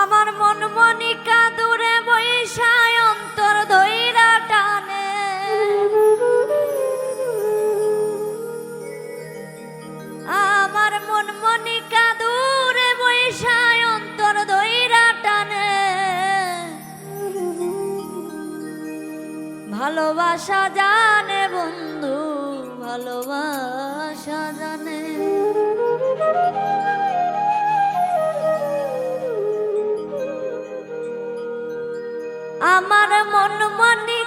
আমার মন মনিকা দূরে বৈশায় অন্তর টানে। আমার মন মনিকা দূরে বৈশায় অন্তর ধৈরা টানে। ভালোবাসা জানে বন্ধু, ভালোবাসা জানে। আমার মন মনি